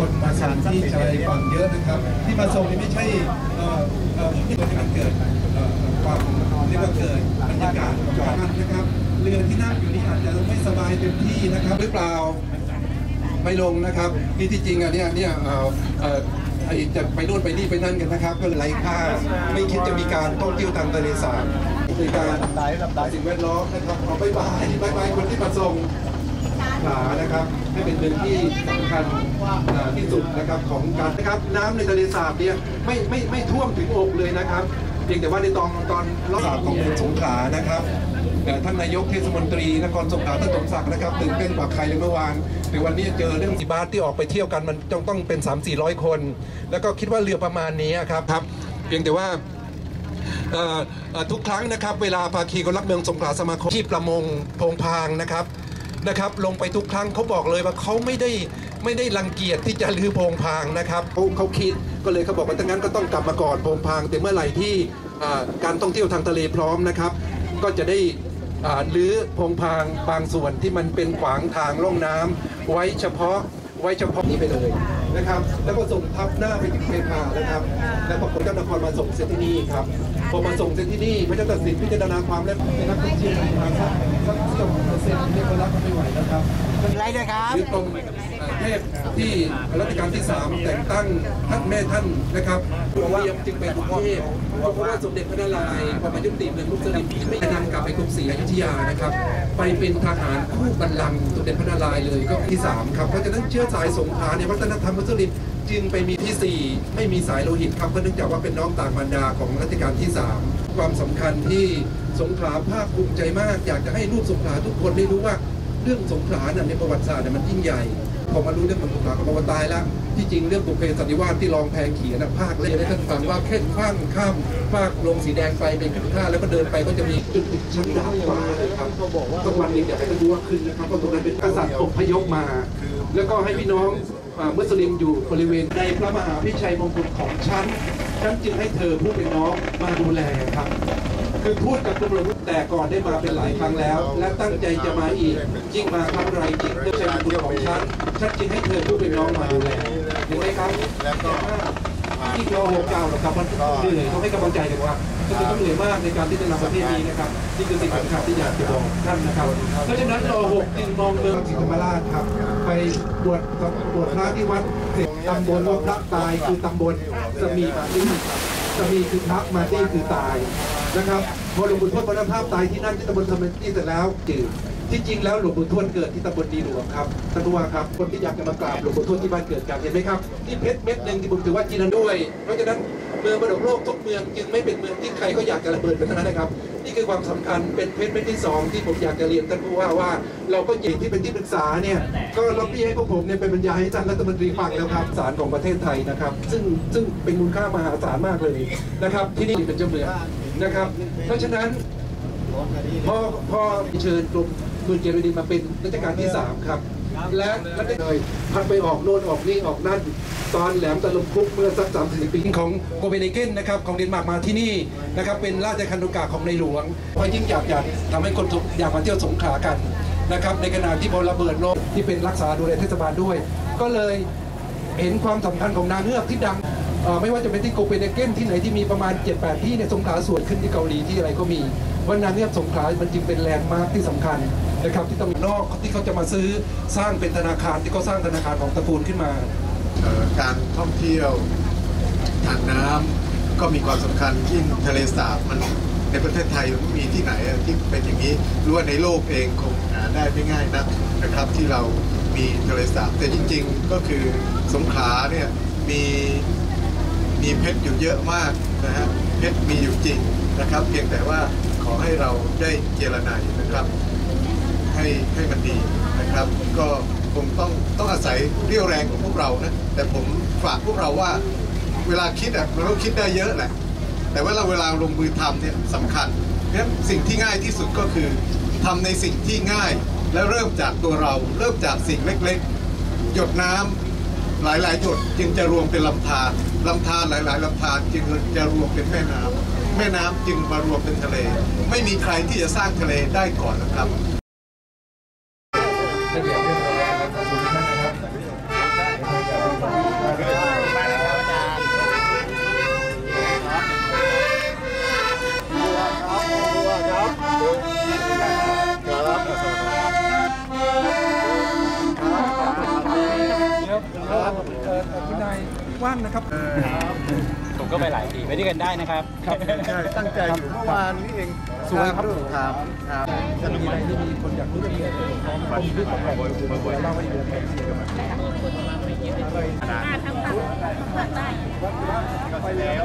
คนมาสานที่ใะไรฟังเยอะนะครับ ที่มาส่งนี่ไม่ใช่ที่มันเกิดความเรียกว่าเกิดบรรยากาศจอดนะครับ เรือที่นั่งอยู่นี่อาจจะไม่สบายเต็มที่นะครับ หรือเปล่าไม่ลงนะครับนี่ที่จริงอะเนี่ยเนี่ยไอจะไปนู่นไปนี่ไปนั่นกันนะครับ ก็ไร้ค่าไม่คิดจะมีการต้องเที่ยวทางทะเลสาบในการสิ่งแวดล้อมนะครับเอาไปบายบายคนที่มาส่ง หลานะครับให้เป็นเมืองที่สำคัญอ่าที่สุดนะครับของการนะครับน้ำในทะเลสาบเนี่ยไม่ไม่ไม่ท่วมถึงอกเลยนะครับเพียงแต่ว่าในตอนตอนรอบของเมืองสงขลานะครับเอ่อท่านนายกเทศมนตรีนครสงขลาท่านสมศักดิ์นะครับตื่นเต้นกว่าใครเลยเมื่อวานในวันนี้เจอเรื่องสีบาสที่ออกไปเที่ยวกันมันต้องต้องเป็น 3 4 0 0 คน แล้วก็คิดว่าเรือประมาณนี้ครับครับ เพียงแต่ว่าเอ่อเอ่อทุกครั้งนะครับ เวลาภาคีคนรักเมืองสงขลาสมาคมที่ประมงโพงพางนะครับ นะครับลงไปทุกครั้งเขาบอกเลยว่าเขาไม่ได้ไม่ได้รังเกียจที่จะลือโพงพางนะครับเขาเขาคิดก็เลยเขาบอกว่าถ้างั้นก็ต้องกลับมาก่อนโพงพางแต่เมื่อไหร่ที่การท่องเที่ยวทางทะเลพร้อมนะครับ ก็จะได้ลื้อพงพางบางส่วนที่มันเป็นขวางทางล่องน้ำไว้เฉพาะไว้เฉพาะนี้ไปเลย นะครับ แล้วก็ส่งทับหน้าไปถึงเทพานะครับ แล้วปรากฏเจ้านครมาส่งเสร็จที่นี่ครับ พอมาส่งเสร็จที่นี่พระเจ้าตัดสินพิจารณาความแล้วเป็นนักท่องเที่ยวมาสักสักเที่ยวเปอร์เซ็นต์เนี่ยก็รับไม่ไหวนะครับไรด้วยครับหรือตรง เอ่ทพที่รัชกาลที่ 3 แต่งตั้งท่านแม่ท่านนะครับโรงเรียนจึงเป็นกรุงเทพเพราะว่าสมเด็จพระนารายณ์พอมายุติเมืองมุสลิมไม่ได้นำกลับไปกรุงศรีอยุธยานะครับ ไปเป็นทหารคู่บัลลังก์สมเด็จพระนารายณ์เลยก็ที่ 3 ครับเพราะฉะนั้นเชื้อสายสงขลาในวัฒนธรรมมุสลิมจึงไปมีที่ 4 ไม่มีสายโลหิตครับเพราะเนื่องจากว่าเป็นน้องต่างมารดาของรัชกาลที่ 3 ความสำคัญที่สงขลาภาคภูมิใจมาก อยากจะให้ลูกสงขลาทุกคนได้รู้ว่าเรื่องสงขลาเนี่ยในประวัติศาสตร์เนี่ยมันยิ่งใหญ่ พอมารู้เรื่องของสงขลาก็บอกว่าตายแล้วที่จริงเรื่องบุพเพสันนิวาสที่รองแพงเขียนนะภาคเล่นให้ท่านฟังว่าแค่ข้างข้ามภาคลงสีแดงไปเป็นขึ้นท่าแล้วก็เดินไปก็จะมีจุดชั้นดาดฟ้านะครับต้องวันนึงอยากให้ท่านรู้ว่าขึ้นนะครับเพราะตรงนั้นเป็นกษัตริย์อพยพมา แล้วก็ให้พี่น้องมุสลิมอยู่บริเวณในพระมหาพิชัยมงกุฎของฉันฉันจึงให้เธอผู้เป็นน้องมาดูแลครับ คือพูดกับตำรวจแต่ก่อนได้มาเป็นหลายครั้งแล้ว และตั้งใจจะมาอีกยิ่งมาครั้งไรยิ่งเลือกใช้บุญของฉันฉันจึงให้เธอผู้เป็นน้องมาดูแลเห็นไหมครับแล้วก็ที่รอหกเก้าหรอกครับมันเหนื่อยต้องให้กำลังใจกันว่าก็คือต้องเหนื่อยมากในการที่จะนำประเทศนี้นะครับนี่คือสิ่งสำคัญที่อยากจะบอกท่านนะครับ เพราะฉะนั้นรอหกจึงมองเมืองศรีธรรมราชครับ ไปบวชบวชพระที่วัดเสร็จตำบลว่าพระตายคือตำบลสมีมาที่สมีคือพระมาที่คือตาย นะครับพอหลวงปู่ทวดมรณภาพตายที่นั่นที่ตำบลสมีที่เสร็จแล้วจืดที่จริงแล้วหลวงปู่ทวดเกิดที่ตำบลดีหลวงครับท่านผู้ว่าครับคนที่อยากจะมากราบหลวงปู่ทวดที่บ้านเกิดกันเห็นไหมครับนี่เพชรเม็ดหนึ่งที่ผมถือว่าจีนด้วย เพราะฉะนั้นเมืองมรดกโลกทุกเมืองจึงไม่เป็นเมืองที่ใครก็อยากจะระเบิดไปทั้งนั้นนะครับ นี่คือความสำคัญเป็นเพชรเม็ดที่สองที่ผมอยากจะเรียนท่านผู้ว่าว่า เราก็ยินที่เป็นที่ปรึกษาเนี่ยก็ล็อบบี้ให้พวกผมเนี่ยไปบรรยายให้ท่านรัฐมนตรีฟังแล้วครับสารของประเทศไทยนะครับ ซึ่งซึ่งเป็นมูลค่ามหาศาลมากเลยนะครับที่นี่เป็นเจ้าเมือง นะครับ เพราะฉะนั้นพอพอเชิญกรมทุนเจริญดิมาเป็นรัชกาลที่ 3 ครับ และรัชกาลเลยพัดไปออกโน่นออกนี่ออกนั่น ตอนแหลมตะลุมพุกเมื่อสักสามสิบปีของโกเปนเฮเกนนะครับของเดนมาร์กมาที่นี่นะครับเป็นราชคันตุกาของในหลวงเพราะยิ่งอยากอยากทำให้คนอยากมาเที่ยวสงขลากันนะครับในขณะที่พอระเบิดโลกที่เป็นรักษาดูแลเทศบาลด้วย ก็เลยเห็นความสำคัญของนางเงือกที่ดัง ไม่ว่าจะเป็นที่โกเปนเฮเกนที่ไหนที่มีประมาณ 7-8 ที่ในยสงขลาสวยขึ้นที่เกาหลีที่อะไรก็มีวันนางเงือกสงขลามันจึงเป็นแลนด์มาร์คที่สำคัญนะครับที่ต้องนอกที่เขาจะมาซื้อสร้างเป็นธนาคารที่เขาสร้างธนาคารของตระกูลขึ้นมา การท่องเที่ยวทางน้ำก็มีความสำคัญยิ่งทะเลสาบมันในประเทศไทยมันมีที่ไหนที่เป็นอย่างนี้รู้ว่าในโลกเองคงหาได้ไม่ง่ายนักนะครับ ที่เรามีทะเลสาบแต่จริง ๆ ก็คือสงขลาเนี่ยมี มีเพชรอยู่เยอะมากนะฮะเพชรมีอยู่จริงนะครับ เพียงแต่ว่าขอให้เราได้เจรนายนะครับ ให้ให้มันดีนะครับ ก็คงต้องต้องอาศัยเรี่ยวแรงของพวกเรานะแต่ผมฝากพวกเราว่าเวลาคิดอะมันต้องคิดได้เยอะแหละแต่ว่าเราเวลาลงมือทำเนี่ยสำคัญเพราะฉะนั้นสิ่งที่ง่ายที่สุดก็คือทำในสิ่งที่ง่าย และเริ่มจากตัวเรา เริ่มจากสิ่งเล็กๆ หยดน้ำ หลายๆหยดจึงจะรวมเป็นลำธารลำธารหลาย ๆลำธารจึงจะรวมเป็นแม่น้ำแม่น้ำจึงมารวมเป็นทะเล ไม่มีใครที่จะสร้างทะเลได้ก่อนนะครับ ว่างนะครับ ผมก็ไปหลายทีไปด้วยกันได้นะครับใช่ตั้งใจอยู่เมื่อวานนี้เองสวยครับครับครับจะมีอะรที่มีคนอยากรู้เรื่องเยอะผมพร้อมผมขึ้นมาบ่อยๆบ่ยเล่าให้ดูแผนที่กันมาทั้งภาคใต้ไปแล้ว